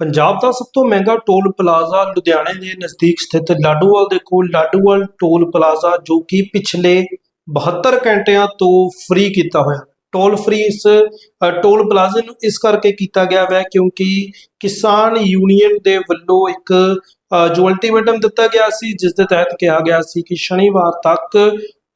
ਪੰਜਾਬ ਦਾ ਸਭ ਤੋਂ ਮਹਿੰਗਾ ਟੋਲ ਪਲਾਜ਼ਾ ਲੁਧਿਆਣੇ ਦੇ ਨਜ਼ਦੀਕ ਸਥਿਤ ਲਾਡੂਵਾਲ ਦੇ ਕੋਲ ਲਾਡੂਵਾਲ ਟੋਲ ਪਲਾਜ਼ਾ ਜੋ ਕਿ ਪਿਛਲੇ 72 ਘੰਟਿਆਂ ਤੋਂ ਫ੍ਰੀ ਕੀਤਾ ਹੋਇਆ। ਟੋਲ ਫ੍ਰੀ ਇਸ ਟੋਲ ਪਲਾਜ਼ੇ ਨੂੰ ਇਸ ਕਰਕੇ ਕੀਤਾ ਗਿਆ ਹੈ ਕਿਉਂਕਿ ਕਿਸਾਨ ਯੂਨੀਅਨ ਦੇ ਵੱਲੋਂ ਇੱਕ ਜੋ ਅਲਟੀਮੇਟਮ ਦਿੱਤਾ ਗਿਆ ਸੀ ਜਿਸ ਦੇ ਤਹਿਤ ਕਿਹਾ ਗਿਆ ਸੀ ਕਿ ਸ਼ਨੀਵਾਰ ਤੱਕ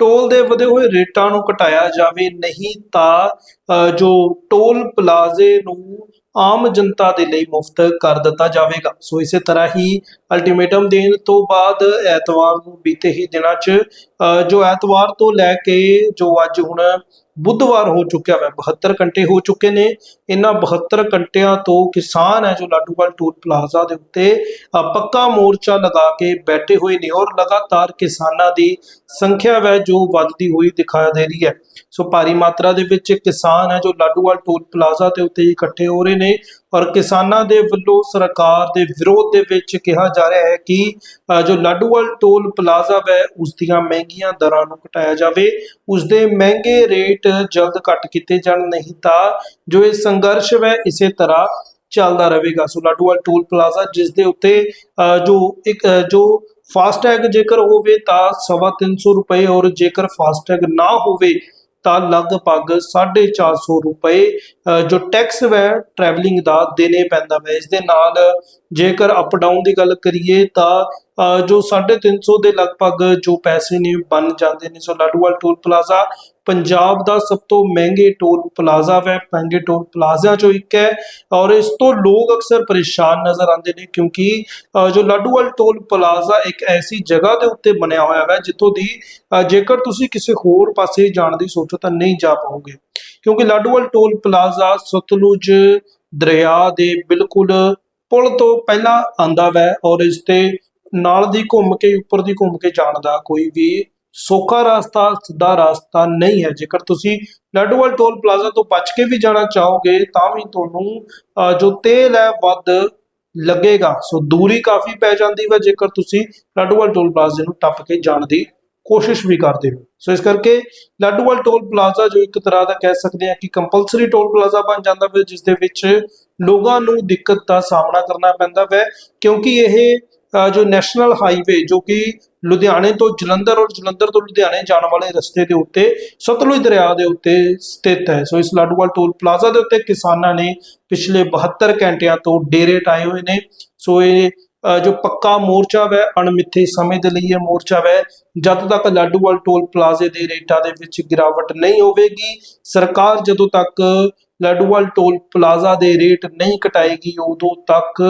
ਟੋਲ ਦੇ ਵਧੇ ਹੋਏ ਰੇਟਾਂ ਨੂੰ ਘਟਾਇਆ ਜਾਵੇ ਨਹੀਂ ਤਾਂ ਅ, ਜੋ ਟੋਲ ਪਲਾਜ਼ੇ ਨੂੰ ਆਮ ਜਨਤਾ ਦੇ ਲਈ ਮੁਫਤ ਕਰ ਦਿੱਤਾ ਜਾਵੇਗਾ। ਸੋ ਇਸੇ ਤਰ੍ਹਾਂ ਹੀ ਅਲਟੀਮੇਟਮ ਦੇਣ ਤੋਂ ਬਾਅਦ ਐਤਵਾਰ ਨੂੰ ਬੀਤੇ ਹੀ ਦਿਨਾਂ 'ਚ ਅ, ਜੋ ਐਤਵਾਰ ਤੋਂ ਲੈ ਕੇ ਜੋ ਅੱਜ ਹੁਣ ਬੁੱਧਵਾਰ ਹੋ ਚੁੱਕਿਆ ਹੈ 72 ਘੰਟੇ ਹੋ ਚੁੱਕੇ ਨੇ। ਇਹਨਾਂ 72 ਘੰਟਿਆਂ ਤੋਂ ਕਿਸਾਨ ਹੈ ਜੋ ਲਾਡੂਵਾਲ ਟੋਲ ਪਲਾਜ਼ਾ ਦੇ ਉੱਤੇ ਅ, ਪੱਕਾ ਮੋਰਚਾ ਲਗਾ ਕੇ ਬੈਠੇ ਹੋਏ ਨੇ ਔਰ ਲਗਾਤਾਰ ਕਿਸਾਨਾਂ ਦੀ ਸੰਖਿਆ ਹੈ ਜੋ ਵੱਧਦੀ ਹੋਈ ਦਿਖਾਈ ਦੇ ਰਹੀ ਹੈ। ਸੋ ਭਾਰੀ ਮਾਤਰਾ ਦੇ ਵਿੱਚ ਕਿਸਾਨ ਹੈ ਜੋ ਲਾਡੂਵਾਲ ਟੋਲ ਪਲਾਜ਼ਾ ਦੇ ਉੱਤੇ ਇਕੱਠੇ ਹੋ ਰਹੇ ਨੇ। ਔਰ ਕਿਸਾਨਾਂ ਦੇ ਵੱਲੋਂ ਸਰਕਾਰ ਦੇ ਵਿਰੋਧ ਦੇ ਵਿੱਚ ਕਿਹਾ ਜਾ ਰਿਹਾ ਹੈ ਕਿ ਜੋ ਲਾਡੂਵਾਲ ਟੋਲ ਪਲਾਜ਼ਾ ਹੈ ਉਸ ਦੀਆਂ ਮਹਿੰਗੀਆਂ ਦਰਾਂ ਨੂੰ ਘਟਾਇਆ ਜਾਵੇ ਉਸ ਦੇ ਮਹਿੰਗੇ ਰੇਟ ਜਲਦ ਘੱਟ ਕੀਤੇ ਜਾਣ, ਨਹੀਂ ਤਾਂ ਜੋ ਇਹ ਸੰਘਰਸ਼ ਹੈ ਇਸੇ ਤਰ੍ਹਾਂ ਚੱਲਦਾ ਰਹੇਗਾ। ਸੋ ਲਾਡੂਵਾਲ ਟੋਲ ਪਲਾਜ਼ਾ ਜਿਸ ਦੇ ਉੱਤੇ ਜੋ ਇੱਕ ਜੋ ਫਾਸਟੈਗ ਜੇਕਰ ਹੋਵੇ ਤਾਂ ਸਵਾ ਤਿੰਨ ਸੌ ਰੁਪਏ, ਔਰ ਜੇਕਰ ਫਾਸਟੈਗ ਨਾ ਹੋਵੇ ਤਾਂ ਲਗਭਗ 450 ਰੁਪਏ ਅ, ਜੋ ਟੈਕਸ ਵੈ ਟਰੈਵਲਿੰਗ ਦਾ ਦੇਣੇ ਪੈਂਦਾ ਹੈ ਇਸ ਦੇ ਨਾਲ ਜੇਕਰ ਅਪ ਡਾਊਨ ਦੀ ਗੱਲ ਕਰੀਏ ਤਾਂ ਅ, ਜੋ 350 ਦੇ ਲਗਭਗ ਜੋ ਪੈਸੇ ਨੇ ਬਣ ਜਾਂਦੇ ਨੇ so Ladhowal toll plaza Punjab ਦਾ ਸਭ ਤੋਂ ਮਹਿੰਗੇ ਟੋਲ ਪਲਾਜ਼ਾ ਹੈ ਮਹਿੰਗੇ ਟੋਲ ਪਲਾਜ਼ਿਆਂ ਚੋਂ ਇੱਕ ਹੈ ਔਰ ਇਸ ਤੋਂ ਲੋਕ ਅਕਸਰ ਪਰੇਸ਼ਾਨ ਨਜ਼ਰ ਆਉਂਦੇ ਨੇ ਕਿਉਂਕਿ ਜੋ ਲਾਡੂਵਾਲ ਟੋਲ ਪਲਾਜ਼ਾ ਇੱਕ ਐਸੀ ਜਗ੍ਹਾ ਦੇ ਉੱਤੇ ਬਣਿਆ ਹੋਇਆ ਹੈ ਜਿੱਥੋਂ ਦੀ ਜੇਕਰ ਤੁਸੀਂ ਕਿਸੇ ਹੋਰ ਪਾਸੇ ਜਾਣ ਦੀ ਸੋਚੋ ਤਾਂ ਨਹੀਂ ਜਾ ਪਾਓਗੇ। ਕਿਉਂਕਿ ਲਾਡੂਵਾਲ ਟੋਲ ਪਲਾਜ਼ਾ ਸਤਲੁਜ ਦਰਿਆ ਦੇ ਬਿਲਕੁਲ ਪੁਲ ਤੋਂ ਪਹਿਲਾਂ ਆਂਦਾ ਹੈ ਔਰ ਇਸ ਤੇ ਨਾਲ ਦੀ ਘੁੰਮ ਕੇ ਉੱਪਰ ਦੀ ਘੁੰਮ ਕੇ ਜਾਣ ਦਾ ਕੋਈ ਵੀ ਸੌਖਾ ਰਸਤਾ ਸਿੱਧਾ ਰਸਤਾ ਨਹੀਂ ਹੈ। ਜੇਕਰ ਤੁਸੀਂ ਲਾਡੂਵਾਲ ਟੋਲ ਪਲਾਜ਼ਾ ਤੋਂ ਬਚ ਕੇ ਵੀ ਜਾਣਾ ਚਾਹੋਗੇ ਤਾਂ ਵੀ ਤੁਹਾਨੂੰ ਅ, ਜੋ ਤੇਲ ਹੈ ਵੱਧ ਲੱਗੇਗਾ। ਸੋ ਦੂਰੀ ਕਾਫੀ ਪੈ ਜਾਂਦੀ ਹੈ ਜੇਕਰ ਤੁਸੀਂ ਲਾਡੂਵਾਲ ਟੋਲ ਪਲਾਜ਼ੇ ਨੂੰ ਟੱਪ ਕੇ ਜਾਣ ਦੀ ਕੋਸ਼ਿਸ਼ ਵੀ ਕਰਦੇ ਹੋ। ਸੋ ਇਸ ਕਰਕੇ ਲਾਡੂਵਾਲ ਟੋਲ ਪਲਾਜ਼ਾ ਜੋ ਇੱਕ ਤਰ੍ਹਾਂ ਦਾ ਕਹਿ ਸਕਦੇ ਹਾਂ ਕਿ ਕੰਪਲਸਰੀ ਟੋਲ ਪਲਾਜ਼ਾ ਬਣ ਜਾਂਦਾ ਹੈ ਜਿਸ ਦੇ ਵਿੱਚ ਲੋਕਾਂ ਨੂੰ ਦਿੱਕਤ ਦਾ ਸਾਹਮਣਾ ਕਰਨਾ ਪੈਂਦਾ ਹੈ ਕਿਉਂਕਿ ਇਹ ਜੋ ਨੈਸ਼ਨਲ ਹਾਈਵੇ ਜੋ ਕਿ ਲੁਧਿਆਣੇ ਤੋਂ ਜਲੰਧਰ ਔਰ ਜਲੰਧਰ ਤੋਂ ਲੁਧਿਆਣੇ ਜਾਣ ਵਾਲੇ ਰਸਤੇ ਦੇ ਉੱਤੇ ਸਤਲੁਜ ਦਰਿਆ ਦੇ ਉੱਤੇ ਸਥਿਤ ਹੈ। ਸੋ ਇਸ ਲਾਡੂਵਾਲ ਟੋਲ ਪਲਾਜ਼ਾ ਦੇ ਉੱਤੇ ਕਿਸਾਨਾਂ ਨੇ ਪਿਛਲੇ 72 ਘੰਟਿਆਂ ਤੋਂ ਡੇਰੇ ਟਾਏ ਹੋਏ ਨੇ। ਸੋ ਇਹ ਜੋ ਪੱਕਾ ਮੋਰਚਾ ਹੈ ਅਣਮਿੱਥੇ ਸਮੇਂ ਦੇ ਲਈ ਇਹ ਮੋਰਚਾ ਵੈ, ਜਦ ਤੱਕ ਲਾਡੂਵਾਲ ਟੋਲ ਪਲਾਜ਼ੇ ਦੇ ਰੇਟਾਂ ਦੇ ਵਿੱਚ ਗਿਰਾਵਟ ਨਹੀਂ ਹੋਵੇਗੀ, ਸਰਕਾਰ ਜਦੋਂ ਤੱਕ ਲਾਡੂਵਾਲ ਟੋਲ ਪਲਾਜ਼ਾ ਦੇ ਰੇਟ ਨਹੀਂ ਘਟਾਏਗੀ ਉਦੋਂ ਤੱਕ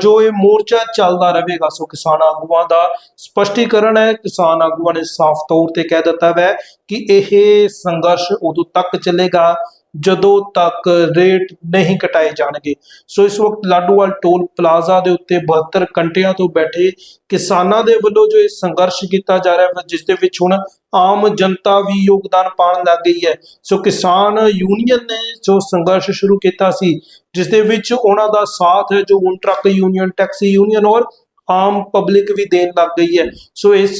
ਜੋ ਇਹ ਮੋਰਚਾ ਚੱਲਦਾ ਰਹੇਗਾ, ਸੋ ਕਿਸਾਨ ਆਗੂਆਂ ਦਾ ਸਪਸ਼ਟੀਕਰਨ ਹੈ, ਕਿਸਾਨ ਆਗੂਆਂ ਨੇ ਸਾਫ਼ ਤੌਰ ਤੇ ਕਹਿ ਦਿੱਤਾ ਹੈ ਕਿ ਇਹ ਸੰਘਰਸ਼ ਉਦੋਂ ਤੱਕ ਚੱਲੇਗਾ ਜਦੋਂ ਤੱਕ ਰੇਟ ਨਹੀਂ ਘਟਾਏ ਜਾਣਗੇ। ਸੋ ਇਸ ਵਕਤ ਲਾਡੂਵਾਲ ਟੋਲ ਪਲਾਜ਼ਾ ਦੇ ਉੱਤੇ 72 ਘੰਟਿਆਂ ਤੋਂ ਬੈਠੇ ਕਿਸਾਨਾਂ ਦੇ ਵੱਲੋਂ ਜੋ ਇਹ ਸੰਘਰਸ਼ ਕੀਤਾ ਜਾ ਰਿਹਾ ਹੈ, ਜਿਸ ਦੇ ਵਿੱਚ ਹੁਣ ਆਮ ਜਨਤਾ ਵੀ ਯੋਗਦਾਨ ਪਾਉਣ ਲੱਗ ਗਈ ਹੈ। ਸੋ ਕਿਸਾਨ ਯੂਨੀਅਨ ਨੇ ਜੋ ਸੰਘਰਸ਼ ਸ਼ੁਰੂ ਕੀਤਾ ਸੀ, ਜਿਸ ਦੇ ਵਿੱਚ ਉਹਨਾਂ ਦਾ ਸਾਥ ਹੈ ਜੋ ਹੁਣ ਟਰੱਕ ਯੂਨੀਅਨ, ਟੈਕਸੀ ਯੂਨੀਅਨ ਔਰ ਆਮ ਪਬਲਿਕ ਵੀ ਦੇਣ ਲੱਗ ਗਈ ਹੈ। ਸੋ ਇਸ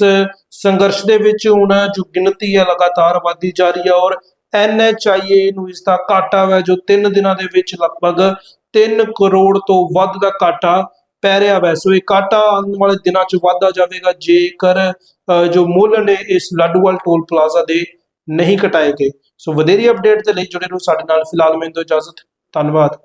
ਸੰਘਰਸ਼ ਦੇ ਵਿੱਚ ਹੁਣ ਜੋ ਗਿਣਤੀ ਹੈ, ਲਗਾਤਾਰ ਵਧਦੀ ਜਾ ਰਹੀ ਹੈ ਔਰ ਐਨਐਚਆਈਏ ਨੂੰ ਇਸ ਦਾ ਘਾਟਾ ਹੈ ਜੋ 3 ਦਿਨਾਂ ਦੇ ਵਿੱਚ ਲਗਭਗ 3 ਕਰੋੜ ਤੋਂ ਵੱਧ ਦਾ ਘਾਟਾ ਪੈ ਰਿਹਾ ਵੈ। ਸੋ ਇਹ ਘਾਟਾ ਆਉਣ ਵਾਲੇ ਦਿਨਾਂ 'ਚ ਵਧਦਾ ਜਾਵੇਗਾ ਜੇਕਰ ਜੋ ਮੁੱਲ ਨੇ ਇਸ ਲਾਡੂਵਾਲ ਟੋਲ ਪਲਾਜ਼ਾ ਦੇ ਨਹੀਂ ਘਟਾਏ ਗਏ। ਸੋ ਵਧੇਰੀ ਅਪਡੇਟ ਦੇ ਲਈ ਜੁੜੇ ਰਹੋ ਸਾਡੇ ਨਾਲ ਫਿਲਹਾਲ ਮੈਨੂੰ ਇਜਾਜ਼ਤ ਧੰਨਵਾਦ।